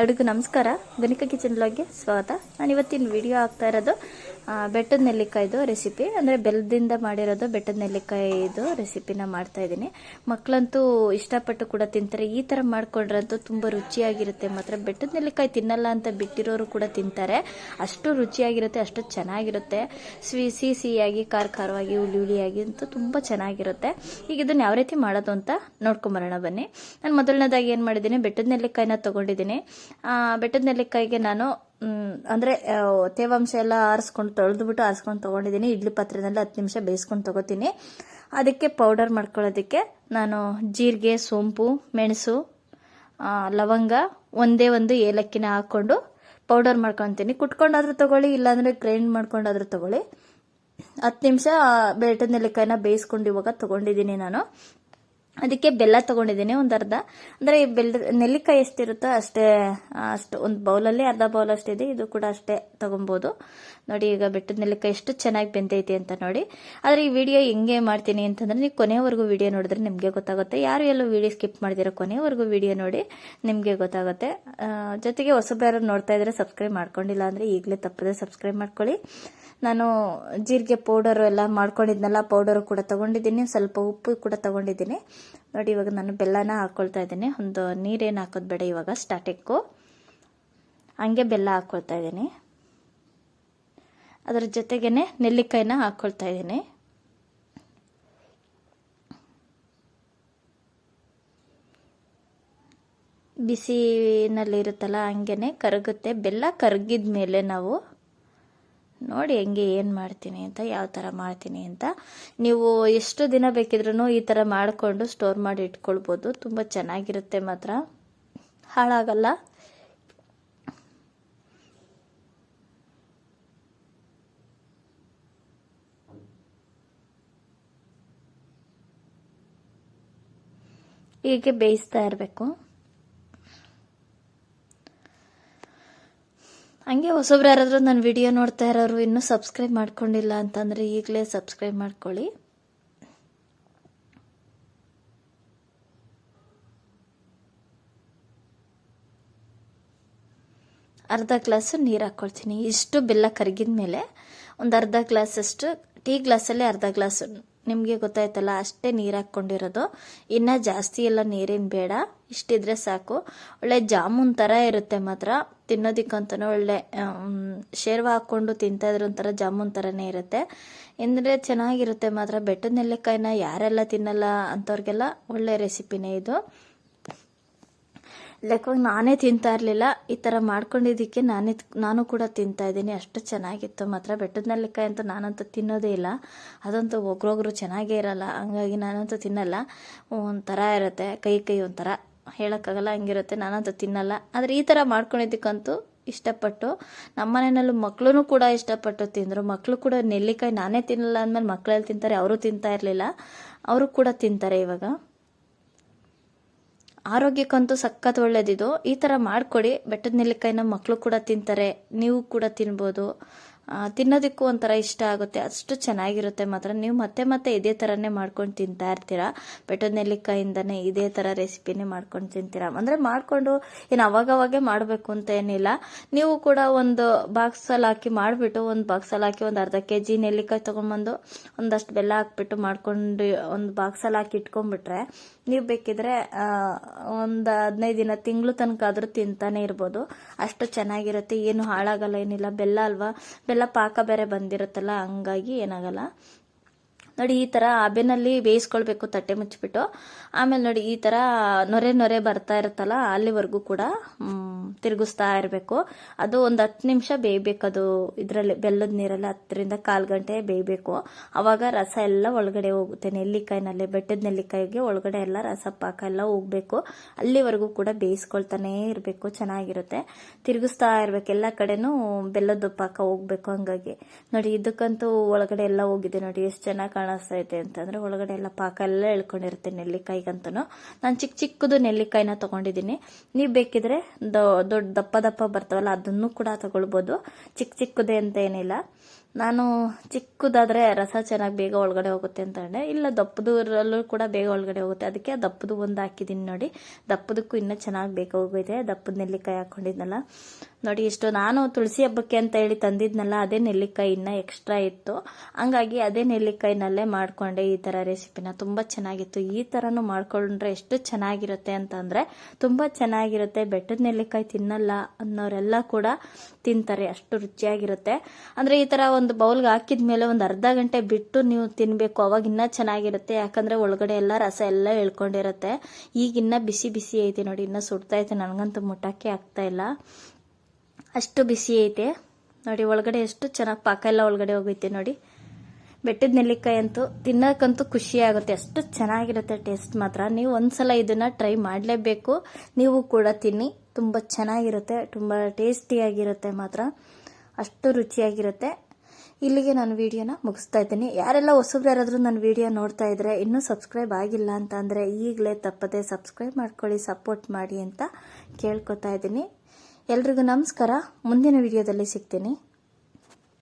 ಎಲ್ರಿಗೂ ನಮಸ್ಕಾರ. ಗಣಿಕ ಕಿಚನ್ ಬ್ಲಾಗ್ಗೆ ಸ್ವಾಗತ. ನಾನು ಇವತ್ತಿನ ವಿಡಿಯೋ ಆಗ್ತಾ ಇರೋದು ಬೆಟ್ಟದ ನೆಲ್ಲಿಕಾಯ್ದು ರೆಸಿಪಿ ಅಂದರೆ ಬೆಲ್ಲದಿಂದ ಮಾಡಿರೋದು ಬೆಟ್ಟದ ನೆಲ್ಲಿಕಾಯಿದು ರೆಸಿಪಿನ ಮಾಡ್ತಾ ಇದ್ದೀನಿ. ಮಕ್ಕಳಂತೂ ಇಷ್ಟಪಟ್ಟು ಕೂಡ ತಿಂತಾರೆ. ಈ ಥರ ಮಾಡ್ಕೊಂಡ್ರಂತೂ ತುಂಬ ರುಚಿಯಾಗಿರುತ್ತೆ. ಮಾತ್ರ ಬೆಟ್ಟದ ನೆಲ್ಲಿಕಾಯಿ ತಿನ್ನಲ್ಲ ಅಂತ ಬಿಟ್ಟಿರೋರು ಕೂಡ ತಿಂತಾರೆ. ಅಷ್ಟು ರುಚಿಯಾಗಿರುತ್ತೆ, ಅಷ್ಟು ಚೆನ್ನಾಗಿರುತ್ತೆ. ಸ್ವೀ ಸಿ ಸಿಹಿಯಾಗಿ, ಖಾರ, ಖಾರವಾಗಿ, ಹುಳಿ, ಹುಳಿಯಾಗಿ ಅಂತೂ ತುಂಬ ಚೆನ್ನಾಗಿರುತ್ತೆ. ಈಗ ಇದನ್ನು ಯಾವ ರೀತಿ ಮಾಡೋದು ಅಂತ ನೋಡ್ಕೊಂಬರೋಣ ಬನ್ನಿ. ನಾನು ಮೊದಲನೇದಾಗಿ ಏನು ಮಾಡಿದ್ದೀನಿ? ಬೆಟ್ಟದ ನೆಲ್ಲಿಕಾಯಿನ ತೊಗೊಂಡಿದ್ದೀನಿ. ಬೆಟ್ಟದ ನೆಲ್ಲಿಕಾಯಿಗೆ ನಾನು ಅಂದ್ರೆ ತೇವಾಂಶ ಎಲ್ಲ ಆರಿಸ್ಕೊಂಡು ತೊಳೆದ್ಬಿಟ್ಟು ಆರಿಸ್ಕೊಂಡು ತೊಗೊಂಡಿದ್ದೀನಿ. ಇಡ್ಲಿ ಪಾತ್ರೆನಲ್ಲಿ ಹತ್ತು ನಿಮಿಷ ಬೇಯಿಸ್ಕೊಂಡು ತೊಗೋತೀನಿ. ಅದಕ್ಕೆ ಪೌಡರ್ ಮಾಡ್ಕೊಳ್ಳೋದಕ್ಕೆ ನಾನು ಜೀರಿಗೆ, ಸೋಂಪು, ಮೆಣಸು ಲವಂಗ ಒಂದೇ ಒಂದು ಏಲಕ್ಕಿನ ಹಾಕ್ಕೊಂಡು ಪೌಡರ್ ಮಾಡ್ಕೊತೀನಿ. ಕುಟ್ಕೊಂಡಾದ್ರೂ ತಗೊಳ್ಳಿ, ಇಲ್ಲಾಂದರೆ ಗ್ರೈಂಡ್ ಮಾಡ್ಕೊಂಡಾದ್ರೂ ತಗೊಳ್ಳಿ. ಹತ್ತು ನಿಮಿಷ ಬೆಟ್ಟದ ನೆಲ್ಲಿಕಾಯಿನ ಬೇಯಿಸ್ಕೊಂಡು ಇವಾಗ ತೊಗೊಂಡಿದ್ದೀನಿ ನಾನು. ಅದಕ್ಕೆ ಬೆಲ್ಲ ತಗೊಂಡಿದ್ದೀನಿ, ಒಂದು ಅರ್ಧ. ಅಂದರೆ ಬೆಲ್ಲ ನೆಲ್ಲಿಕಾಯಿ ಎಷ್ಟಿರುತ್ತೋ ಅಷ್ಟೇ ಅಷ್ಟು, ಒಂದು ಬೌಲಲ್ಲಿ ಅರ್ಧ ಬೌಲ್ ಅಷ್ಟಿದೆ ಇದು ಕೂಡ ಅಷ್ಟೇ ತೊಗೊಬೋದು. ನೋಡಿ, ಈಗ ಬೆಟ್ಟದ ನೆಲ್ಲಿಕಾಯಿ ಎಷ್ಟು ಚೆನ್ನಾಗಿ ಬೆಂದೈತಿ ಅಂತ ನೋಡಿ. ಆದರೆ ಈ ವಿಡಿಯೋ ಹೆಂಗೆ ಮಾಡ್ತೀನಿ ಅಂತಂದರೆ ನೀವು ಕೊನೆಯವರೆಗೂ ವಿಡಿಯೋ ನೋಡಿದ್ರೆ ನಿಮಗೆ ಗೊತ್ತಾಗುತ್ತೆ. ಯಾರು ಎಲ್ಲೂ ವಿಡಿಯೋ ಸ್ಕಿಪ್ ಮಾಡಿದಿರೋ ಕೊನೆಯವರೆಗೂ ವಿಡಿಯೋ ನೋಡಿ, ನಿಮಗೆ ಗೊತ್ತಾಗುತ್ತೆ. ಜೊತೆಗೆ ಹೊಸಬೇರ ನೋಡ್ತಾ ಇದ್ರೆ ಸಬ್ಸ್ಕ್ರೈಬ್ ಮಾಡ್ಕೊಂಡಿಲ್ಲ ಅಂದರೆ ಈಗಲೇ ತಪ್ಪದೆ ಸಬ್ಸ್ಕ್ರೈಬ್ ಮಾಡ್ಕೊಳ್ಳಿ. ನಾನು ಜೀರಿಗೆ ಪೌಡರ್ ಎಲ್ಲ ಮಾಡ್ಕೊಂಡಿದ್ನಲ್ಲ, ಪೌಡರು ಕೂಡ ತಗೊಂಡಿದ್ದೀನಿ, ಸ್ವಲ್ಪ ಉಪ್ಪು ಕೂಡ ತಗೊಂಡಿದ್ದೀನಿ. ನೋಡಿ, ಇವಾಗ ನಾನು ಬೆಲ್ಲನ ಹಾಕ್ಕೊಳ್ತಾ ಇದ್ದೀನಿ. ಒಂದು ನೀರೇನು ಹಾಕೋದು ಬೇಡ ಇವಾಗ ಸ್ಟಾರ್ಟಿಂಗು ಹಂಗೆ ಬೆಲ್ಲ ಹಾಕ್ಕೊಳ್ತಾ ಇದ್ದೀನಿ. ಅದರ ಜೊತೆಗೇ ನೆಲ್ಲಿಕಾಯಿನ ಹಾಕ್ಕೊಳ್ತಾ ಇದ್ದೀನಿ. ಬಿಸಿನಲ್ಲಿ ಇರುತ್ತಲ್ಲ ಹಂಗೇನೆ ಕರಗುತ್ತೆ. ಬೆಲ್ಲ ಕರಗಿದ ಮೇಲೆ ನಾವು ನೋಡಿ ಹೆಂಗೆ ಏನು ಮಾಡ್ತೀನಿ ಅಂತ, ಯಾವ ಥರ ಮಾಡ್ತೀನಿ ಅಂತ. ನೀವು ಎಷ್ಟು ದಿನ ಬೇಕಿದ್ರೂ ಈ ಥರ ಮಾಡಿಕೊಂಡು ಸ್ಟೋರ್ ಮಾಡಿ ಇಟ್ಕೊಳ್ಬೋದು. ತುಂಬ ಚೆನ್ನಾಗಿರುತ್ತೆ ಮಾತ್ರ. ಹಾಳಾಗಲ್ಲ. ಹೀಗೆ ಬೇಯಿಸ್ತಾ ಇರಬೇಕು. ಹಂಗೆ ಹೊಸಬ್ರು ಯಾರಾದರೂ ನನ್ನ ವಿಡಿಯೋ ನೋಡ್ತಾ ಇರೋರು ಇನ್ನೂ ಸಬ್ಸ್ಕ್ರೈಬ್ ಮಾಡ್ಕೊಂಡಿಲ್ಲ ಅಂತಂದರೆ ಈಗಲೇ ಸಬ್ಸ್ಕ್ರೈಬ್ ಮಾಡ್ಕೊಳ್ಳಿ. ಅರ್ಧ ಗ್ಲಾಸು ನೀರು ಹಾಕ್ಕೊಳ್ತೀನಿ ಇಷ್ಟು ಬೆಲ್ಲ ಕರಗಿದ ಮೇಲೆ ಒಂದು ಅರ್ಧ ಗ್ಲಾಸಷ್ಟು ಟೀ ಗ್ಲಾಸಲ್ಲಿ ಅರ್ಧ ಗ್ಲಾಸು ನಿಮಗೆ ಗೊತ್ತಾಯ್ತಲ್ಲ, ಅಷ್ಟೇ ನೀರು ಹಾಕ್ಕೊಂಡಿರೋದು ಇನ್ನೂ ಜಾಸ್ತಿ ಎಲ್ಲ ನೀರೇನು ಬೇಡ, ಇಷ್ಟಿದ್ರೆ ಸಾಕು. ಒಳ್ಳೆ ಜಾಮೂನ್ ಥರ ಇರುತ್ತೆ ಮಾತ್ರ, ತಿನ್ನೋದಕ್ಕಂತನೂ ಒಳ್ಳೆ ಶೇರ್ವ ಹಾಕ್ಕೊಂಡು ತಿಂತಾ ಒಂಥರ ಜಾಮೂನ್ ಥರನೇ ಇರುತ್ತೆ. ಅಂದರೆ ಚೆನ್ನಾಗಿರುತ್ತೆ ಮಾತ್ರ, ಬೆಟ್ಟದ ನೆಲ್ಲಿಕಾಯಿನ ಯಾರೆಲ್ಲ ತಿನ್ನಲ್ಲ ಅಂಥವ್ರಿಗೆಲ್ಲ ಒಳ್ಳೆ ರೆಸಿಪಿನೇ ಇದು. ಲೆಕ್ಕವಾಗಿ ನಾನೇ ತಿಂತಾ ಇರಲಿಲ್ಲ, ಈ ಥರ ಮಾಡ್ಕೊಂಡಿದ್ದಕ್ಕೆ ನಾನೇ ನಾನು ಕೂಡ ತಿಂತಾ ಇದ್ದೀನಿ. ಅಷ್ಟು ಚೆನ್ನಾಗಿತ್ತು. ಮಾತ್ರ ಬೆಟ್ಟದ ನೆಲ್ಲಿಕಾಯಿ ಅಂತೂ ನಾನಂತೂ ತಿನ್ನೋದೇ ಇಲ್ಲ. ಅದಂತೂ ಒಗ್ರೊಗ್ರು ಚೆನ್ನಾಗೇ ಇರಲ್ಲ. ಹಂಗಾಗಿ ನಾನಂತೂ ತಿನ್ನಲ್ಲ. ಒಂಥರ ಇರುತ್ತೆ. ಕೈ ಕೈ ಒಂಥರ ಹೇಳೋಕ್ಕಾಗಲ್ಲ, ಹಂಗಿರುತ್ತೆ. ನಾನಂತೂ ತಿನ್ನಲ್ಲ. ಆದರೆ ಈ ಥರ ಮಾಡ್ಕೊಂಡಿದ್ದಕ್ಕಂತೂ ಇಷ್ಟಪಟ್ಟು, ನಮ್ಮ ಮನೆಯಲ್ಲೂ ಮಕ್ಕಳು ಕೂಡ ಇಷ್ಟಪಟ್ಟು ತಿಂದರು. ಮಕ್ಕಳು ಕೂಡ ನೆಲ್ಲಿಕಾಯಿ ನಾನೇ ತಿನ್ನಲ್ಲ ಅಂದಮೇಲೆ ಮಕ್ಕಳೆಲ್ಲಿ ತಿಂತಾರೆ, ಅವರು ತಿಂತಾ ಇರಲಿಲ್ಲ. ಅವರು ಕೂಡ ತಿಂತಾರೆ ಇವಾಗ. ಆರೋಗ್ಯಕ್ಕಂತೂ ಸಖತ್ ಒಳ್ಳೇದಿದು. ಈ ಥರ ಮಾಡಿಕೊಡಿ. ಬೆಟ್ಟದ ನೆಲ್ಲಿಕಾಯಿನ ಮಕ್ಕಳು ಕೂಡ ತಿಂತಾರೆ. ನೀವು ಕೂಡ ತಿನ್ಬೋದು. ತಿನ್ನೋದಕ್ಕೂ ಒಂಥರ ಇಷ್ಟ ಆಗುತ್ತೆ. ಅಷ್ಟು ಚೆನ್ನಾಗಿರುತ್ತೆ ಮಾತ್ರ. ನೀವು ಮತ್ತೆ ಮತ್ತೆ ಇದೇ ಥರನೇ ಮಾಡ್ಕೊಂಡು ತಿಂತಾ ಇರ್ತೀರಾ? ಬೆಟ್ಟದ ನೆಲ್ಲಿಕಾಯಿಂದನೇ ಇದೇ ಥರ ರೆಸಿಪಿನೇ ಮಾಡ್ಕೊಂಡು ತಿಂತೀರಾ? ಅಂದರೆ ಮಾಡಿಕೊಂಡು ಏನು ಅವಾಗವಾಗೆ ಮಾಡಬೇಕು ಅಂತ ಏನಿಲ್ಲ. ನೀವು ಕೂಡ ಒಂದು ಬಾಕ್ಸಲ್ಲಿ ಹಾಕಿ ಮಾಡಿಬಿಟ್ಟು, ಒಂದು ಬಾಕ್ಸಲ್ಲಿ ಹಾಕಿ ಒಂದು ಅರ್ಧ ಕೆ ಜಿ ನೆಲ್ಲಿಕಾಯಿ ತೊಗೊಂಬಂದು ಒಂದಷ್ಟು ಬೆಲ್ಲ ಹಾಕ್ಬಿಟ್ಟು ಮಾಡ್ಕೊಂಡು, ಒಂದು ಬಾಕ್ಸಲ್ಲಿ ಹಾಕಿ ಇಟ್ಕೊಂಡ್ಬಿಟ್ರೆ ನೀವು ಬೇಕಿದ್ರೆ ಒಂದು ಹದಿನೈದು ದಿನ, ತಿಂಗಳು ತನಕ ಆದರೂ ತಿಂತಾನೆ ಇರ್ಬೋದು. ಅಷ್ಟು ಚೆನ್ನಾಗಿರುತ್ತೆ, ಏನು ಹಾಳಾಗಲ್ಲ, ಏನಿಲ್ಲ, ಬೆಲ್ಲ ಅಲ್ವಾ? ಬೆಲ್ಲ ಪಾಕ ಬೇರೆ ಬಂದಿರುತ್ತಲ್ಲ, ಹಂಗಾಗಿ ಏನಾಗಲ್ಲ. ನೋಡಿ, ಈ ಥರ ಅಬೆನಲ್ಲಿ ಬೇಯಿಸ್ಕೊಳ್ಬೇಕು, ತಟ್ಟೆ ಮುಚ್ಚಿಬಿಟ್ಟು. ಆಮೇಲೆ ನೋಡಿ, ಈ ಥರ ನೊರೆ ನೊರೆ ಬರ್ತಾ ಇರುತ್ತಲ್ಲ, ಅಲ್ಲಿವರೆಗೂ ಕೂಡ ತಿರುಗಿಸ್ತಾ ಇರಬೇಕು. ಅದು ಒಂದು ಹತ್ತು ನಿಮಿಷ ಬೇಯಬೇಕು ಅದು, ಇದರಲ್ಲಿ ಬೆಲ್ಲದ ನೀರಲ್ಲಿ ಹತ್ತರಿಂದ ಕಾಲು ಗಂಟೆ ಬೇಯಬೇಕು. ಆವಾಗ ರಸ ಎಲ್ಲ ಒಳಗಡೆ ಹೋಗುತ್ತೆ, ನೆಲ್ಲಿಕಾಯಿನಲ್ಲಿ, ಬೆಟ್ಟದ ನೆಲ್ಲಿಕಾಯಿಗೆ ಒಳಗಡೆ ಎಲ್ಲ ರಸ ಪಾಕ ಎಲ್ಲ ಹೋಗ್ಬೇಕು. ಅಲ್ಲಿವರೆಗೂ ಕೂಡ ಬೇಯಿಸ್ಕೊಳ್ತಾನೇ ಇರಬೇಕು, ಚೆನ್ನಾಗಿರುತ್ತೆ. ತಿರುಗಿಸ್ತಾ ಇರಬೇಕು, ಎಲ್ಲ ಕಡೆನೂ ಬೆಲ್ಲದ ಪಾಕ ಹೋಗ್ಬೇಕು ಹಂಗಾಗಿ. ನೋಡಿ, ಇದಕ್ಕಂತೂ ಒಳಗಡೆ ಎಲ್ಲ ಹೋಗಿದೆ ನೋಡಿ, ಎಷ್ಟು ಚೆನ್ನಾಗಿ ಕಾಣಿಸ್ತಾ ಇದೆ ಅಂತಂದ್ರೆ ಒಳಗಡೆ ಎಲ್ಲ ಪಾಕ ಎಲ್ಲ ಎಳ್ಕೊಂಡಿರುತ್ತೆ ನೆಲ್ಲಿಕಾಯಿಗಂತೂ ನಾನು ಚಿಕ್ಕ ಚಿಕ್ಕದು ನೆಲ್ಲಿಕಾಯಿನ ತಗೊಂಡಿದ್ದೀನಿ. ನೀವು ಬೇಕಿದ್ರೆ ದೊಡ್ಡ ದಪ್ಪ ದಪ್ಪ ಬರ್ತಾವಲ್ಲ ಅದನ್ನು ಕೂಡ ತಗೊಳ್ಬೋದು. ಚಿಕ್ಕ ಚಿಕ್ಕದೇ ಅಂತ ಏನಿಲ್ಲ. ನಾನು ಚಿಕ್ಕದಾದರೆ ರಸ ಚೆನ್ನಾಗಿ ಬೇಗ ಒಳಗಡೆ ಹೋಗುತ್ತೆ ಅಂತ ಅಂದೆ. ಇಲ್ಲ ದಪ್ಪದರಲ್ಲೂ ಕೂಡ ಬೇಗ ಒಳಗಡೆ ಹೋಗುತ್ತೆ. ಅದಕ್ಕೆ ದಪ್ಪದು ಒಂದು ಹಾಕಿದ್ದೀನಿ ನೋಡಿ. ದಪ್ಪದಕ್ಕೂ ಇನ್ನೂ ಚೆನ್ನಾಗಿ ಬೇಗ ಹೋಗಿದೆ ದಪ್ಪದ ನೆಲ್ಲಿಕಾಯಿ ಹಾಕ್ಕೊಂಡಿದ್ನಲ್ಲ ನೋಡಿ, ಇಷ್ಟು ನಾನು ತುಳಸಿ ಹಬ್ಬಕ್ಕೆ ಅಂತ ಹೇಳಿ ತಂದಿದ್ನಲ್ಲ, ಅದೇ ನೆಲ್ಲಿಕಾಯಿ ಇನ್ನೂ ಎಕ್ಸ್ಟ್ರಾ ಇತ್ತು. ಹಂಗಾಗಿ ಅದೇ ನೆಲ್ಲಿಕಾಯಿನಲ್ಲೇ ಮಾಡಿಕೊಂಡೆ ಈ ಥರ ರೆಸಿಪಿನ. ತುಂಬ ಚೆನ್ನಾಗಿತ್ತು. ಈ ಥರನೂ ಮಾಡ್ಕೊಂಡ್ರೆ ಎಷ್ಟು ಚೆನ್ನಾಗಿರುತ್ತೆ ಅಂತಂದರೆ ತುಂಬ ಚೆನ್ನಾಗಿರುತ್ತೆ. ಬೆಟ್ಟದ ನೆಲ್ಲಿಕಾಯಿ ತಿನ್ನಲ್ಲ ಅನ್ನೋರೆಲ್ಲ ಕೂಡ ತಿಂತಾರೆ. ಅಷ್ಟು ರುಚಿಯಾಗಿರುತ್ತೆ. ಅಂದರೆ ಈ ಥರ ಬೌಲ್ಗೆ ಹಾಕಿದ ಮೇಲೆ ಒಂದು ಅರ್ಧ ಗಂಟೆ ಬಿಟ್ಟು ನೀವು ತಿನ್ನಬೇಕು ಅವಾಗ ಇನ್ನೂ ಚೆನ್ನಾಗಿರುತ್ತೆ. ಯಾಕಂದರೆ ಒಳಗಡೆ ಎಲ್ಲ ರಸ ಎಲ್ಲ ಎಳ್ಕೊಂಡಿರುತ್ತೆ. ಈಗ ಇನ್ನೂ ಬಿಸಿ ಬಿಸಿ ಐತೆ ನೋಡಿ. ಇನ್ನೂ ಸುಡ್ತಾ ಐತೆ. ನನಗಂತೂ ಮುಟ್ಟಕ್ಕೆ ಆಗ್ತಾ ಇಲ್ಲ. ಅಷ್ಟು ಬಿಸಿ ಐತೆ. ನೋಡಿ, ಒಳಗಡೆ ಎಷ್ಟು ಚೆನ್ನಾಗಿ ಪಾಕ ಎಲ್ಲ ಒಳಗಡೆ ಹೋಗೈತೆ ನೋಡಿ. ಬೆಟ್ಟದ ನೆಲ್ಲಿಕಾಯಿ ಅಂತೂ ತಿನ್ನೋಕ್ಕಂತೂ ಖುಷಿ ಆಗುತ್ತೆ. ಅಷ್ಟು ಚೆನ್ನಾಗಿರುತ್ತೆ ಟೇಸ್ಟ್ ಮಾತ್ರ. ನೀವು ಒಂದ್ಸಲ ಇದನ್ನು ಟ್ರೈ ಮಾಡಲೇಬೇಕು. ನೀವು ಕೂಡ ತಿನ್ನಿ. ತುಂಬ ಚೆನ್ನಾಗಿರುತ್ತೆ. ತುಂಬ ಟೇಸ್ಟಿಯಾಗಿರುತ್ತೆ ಮಾತ್ರ. ಅಷ್ಟು ರುಚಿಯಾಗಿರುತ್ತೆ. ಇಲ್ಲಿಗೆ ನಾನು ವಿಡಿಯೋನ ಮುಗಿಸ್ತಾ ಇದ್ದೀನಿ. ಯಾರೆಲ್ಲ ಹೊಸಬ್ರು ಯಾರಾದರೂ ನನ್ನ ವಿಡಿಯೋ ನೋಡ್ತಾ ಇದ್ರೆ ಇನ್ನೂ ಸಬ್ಸ್ಕ್ರೈಬ್ ಆಗಿಲ್ಲ ಅಂತ ಅಂದರೆ ಈಗಲೇ ತಪ್ಪದೆ ಸಬ್ಸ್ಕ್ರೈಬ್ ಮಾಡ್ಕೊಳ್ಳಿ, ಸಪೋರ್ಟ್ ಮಾಡಿ ಅಂತ ಕೇಳ್ಕೊತಾ ಇದ್ದೀನಿ. ಎಲ್ರಿಗೂ ನಮಸ್ಕಾರ. ಮುಂದಿನ ವಿಡಿಯೋದಲ್ಲಿ ಸಿಗ್ತೀನಿ.